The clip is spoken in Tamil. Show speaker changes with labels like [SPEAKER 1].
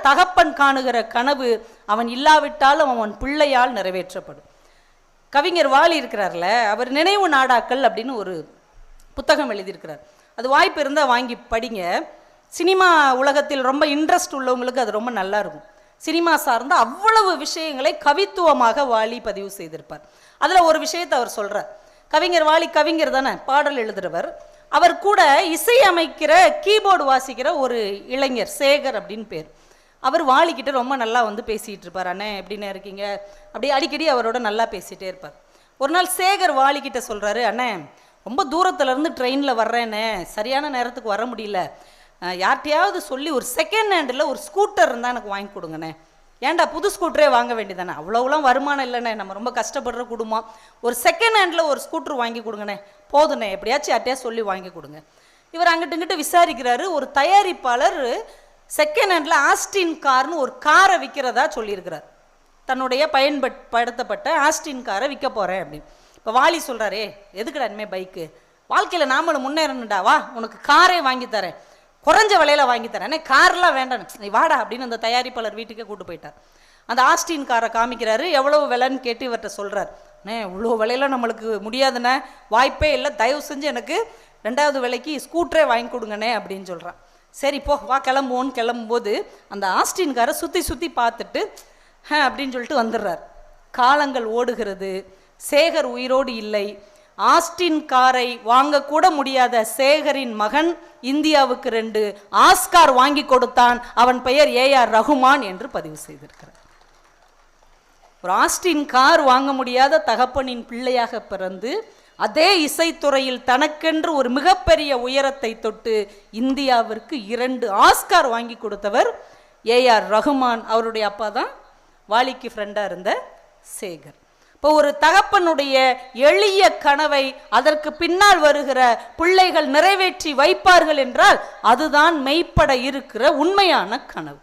[SPEAKER 1] தகப்பன் காணுகிற கனவு அவன் இல்லாவிட்டாலும் அவன் பிள்ளையால் நிறைவேற்றப்படும். கவிஞர் வாலி இருக்கிறார்ல அவர் நினைவு நாடாக்கள் அப்படின்னு ஒரு புத்தகம் எழுதியிருக்கிறார். அது வாய்ப்பு இருந்தால் வாங்கி படிங்க. சினிமா உலகத்தில் ரொம்ப இன்ட்ரெஸ்ட் உள்ளவங்களுக்கு அது ரொம்ப நல்லா இருக்கும். சினிமா சார்ந்த அவ்வளவு விஷயங்களை கவித்துவமாக வாலி பதிவு செய்திருப்பார். அதில் ஒரு விஷயத்தை அவர் சொல்றார். கவிஞர் வாலி கவிஞர் தானே பாடல் எழுதுறவர். அவர் கூட இசையமைக்கிற கீபோர்டு வாசிக்கிற ஒரு இளைஞர் சேகர் அப்படின்னு பேர். அவர் வாலிக்கிட்ட ரொம்ப நல்லா வந்து பேசிகிட்டு இருப்பார் அண்ணே எப்படிண்ணே இருக்கீங்க? அப்படி அடிக்கடி அவரோட நல்லா பேசிகிட்டே இருப்பார். ஒரு நாள் சேகர் வாலிக்கிட்ட சொல்கிறாரு அண்ணே ரொம்ப தூரத்துலேருந்து ட்ரெயினில் வர்றேண்ணே சரியான நேரத்துக்கு வர முடியல. யார்கிட்டையாவது யார்கிட்டயாவது சொல்லி ஒரு செகண்ட் ஹேண்டில் ஒரு ஸ்கூட்டர் இருந்தால் எனக்கு வாங்கி கொடுங்கண்ணே. ஏன்டா புது ஸ்கூட்டரே வாங்க வேண்டியதானே? அவ்வளோலாம் வருமானம் இல்லைண்ணே நம்ம ரொம்ப கஷ்டப்படுற குடும்பம். ஒரு செகண்ட் ஹேண்டில் ஒரு ஸ்கூட்டர் வாங்கி கொடுங்கண்ணே. போதுண்ணே எப்படியாச்சும் யார்ட்டையா சொல்லி வாங்கி கொடுங்க. இவர் அங்கிட்டு இங்கிட்டு விசாரிக்கிறாரு. ஒரு தயாரிப்பாளர் செகண்ட் ஹேண்டில் ஆஸ்டின் கார்னு ஒரு காரை விற்கிறதா சொல்லியிருக்கிறார். தன்னுடைய பயன்பட் படுத்தப்பட்ட ஆஸ்டின் காரை விற்க போகிறேன் அப்படின்னு. இப்போ வாலி சொல்கிறாரே எதுக்குடா இனிமேல் பைக்கு வாழ்க்கையில் நாமளும் முன்னேறணும்டா வா உனக்கு காரே வாங்கி தரேன். குறைஞ்ச விலையில் வாங்கி தரேன். கார்லாம் வேண்டாம். நீ வாடா அப்படின்னு அந்த தயாரிப்பாளர் வீட்டுக்கே கூட்டு போயிட்டார். அந்த ஆஸ்டின் காரை காமிக்கிறாரு எவ்வளோ விலைன்னு கேட்டு இவர்கிட்ட சொல்கிறார் அண்ணே இவ்வளோ விலையில நம்மளுக்கு முடியாதுண்ணே. வாய்ப்பே இல்லை. தயவு செஞ்சு எனக்கு ரெண்டாவது விலைக்கு ஸ்கூட்டரே வாங்கி கொடுங்கண்ணே அப்படின்னு சொல்கிறான் சரி போ வா கிளம்புவோன்னு கிளம்பும்போது அந்த ஆஸ்டின் காரை சுற்றி சுற்றி பார்த்துட்டு "ஹ" அப்படின்னு சொல்லிட்டு வந்துடுறார். காலங்கள் ஓடுகிறது. சேகர் உயிரோடு இல்லை. ஆஸ்டின் காரை வாங்கக்கூட முடியாத சேகரின் மகன் இந்தியாவுக்கு ரெண்டு ஆஸ்கார் வாங்கி கொடுத்தான். அவன் பெயர் ஏ ஆர் ரகுமான் என்று பதிவு செய்திருக்கிறார். ஒரு ஆஸ்டின் கார் வாங்க முடியாத தகப்பனின் பிள்ளையாக பிறந்து அதே இசைத்துறையில் தனக்கென்று ஒரு மிகப்பெரிய உயரத்தை தொட்டு இந்தியாவிற்கு இரண்டு ஆஸ்கார் வாங்கி கொடுத்தவர் ஏஆர் ரகுமான். அவருடைய அப்பா தான் வாலிக்கு ஃப்ரெண்டாக இருந்த சேகர். இப்போ ஒரு தகப்பனுடைய எளிய கனவை அதற்கு பின்னால் வருகிற பிள்ளைகள் நிறைவேற்றி வைப்பார்கள் என்றால் அதுதான் மெய்ப்பட இருக்கிற உண்மையான கனவு.